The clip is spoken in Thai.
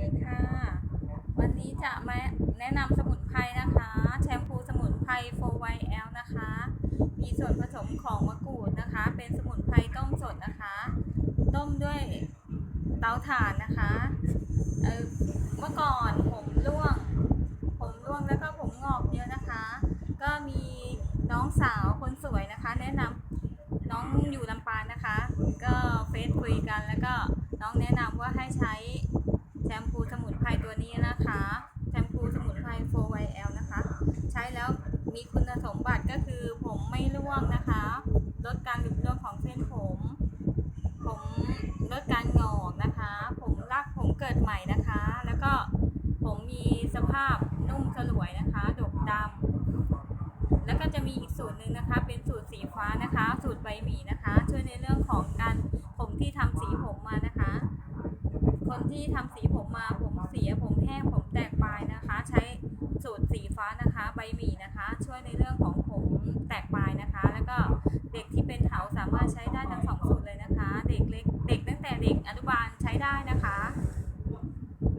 ดีค่ะ วันนี้จะมาแนะนำสมุนไพรนะคะ แชมพูสมุนไพร 4YL นะคะ มีส่วนผสมของมะกรูดนะคะ เป็นสมุนไพรต้มสดนะคะ ต้มด้วยเตาถ่านนะคะเเมื่อก่อนผมร่วง ผมร่วงแล้วก็ผมงอกเยอะนะคะ ก็มีน้องสาวคนสวยนะคะ แนะนำน้องอยู่ลำปางนะคะ ก็เฟซคุยกันแล้วก็น้องแนะนำว่าให้ใช้แชมพูสมุนไพรตัวนี้นะคะ แชมพูสมุนไพร 4YL นะคะ ใช้ แล้วมีคุณสมบัติก็คือผมไม่ร่วงนะคะ ลดการหลุดร่วงของเส้นผม ผมลดการงอกนะคะ ผมรักผมเกิดใหม่นะคะ แล้วก็ผมมีสภาพนุ่มสลวยนะคะ ดกดำแล้วก็จะมีอีกสูตรหนึ่งนะคะ เป็นสูตรสีฟ้านะคะ สูตรใบหมี่นะคะ ช่วยในเรื่องของการผมที่ทำสีผมมานะคะ คนที่ทำสีผมมาผมเสียผมแห้งผมแตก บหมี่นะคะ ช่วยในเรื่องของผมแตกปลายนะคะ แล้วก็เด็กที่เป็นเหาสามารถใช้ได้